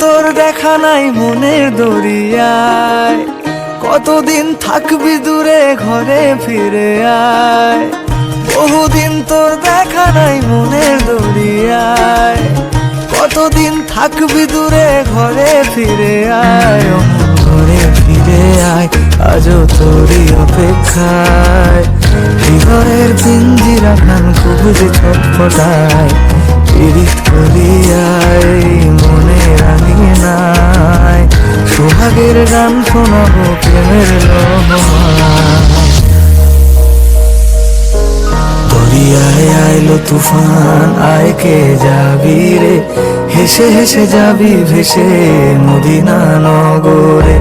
তোর দেখা নাই মনের দরিয়ায়। কতদিন থাকবি দূরে ঘরে ফিরে আয়। বহুদিন তোর দেখা নাই মনের দরিয়ায়। কতদিন থাকবি দূরে ঘরে ফিরে আয় ঘরে ফিরে আয়, আজও তোরই অপেক্ষায়। হৃদয়ের পিঞ্জিরা খান খুব ছটফটায়, পীড়িত করিয়ায়। সোহাগের গান শোনাবো, প্রেমের দরিয়ায় আইলো তুফান, আয় কে যাবি রে? হেসে হেসে যাবি ভেসে মদিনা নগরে।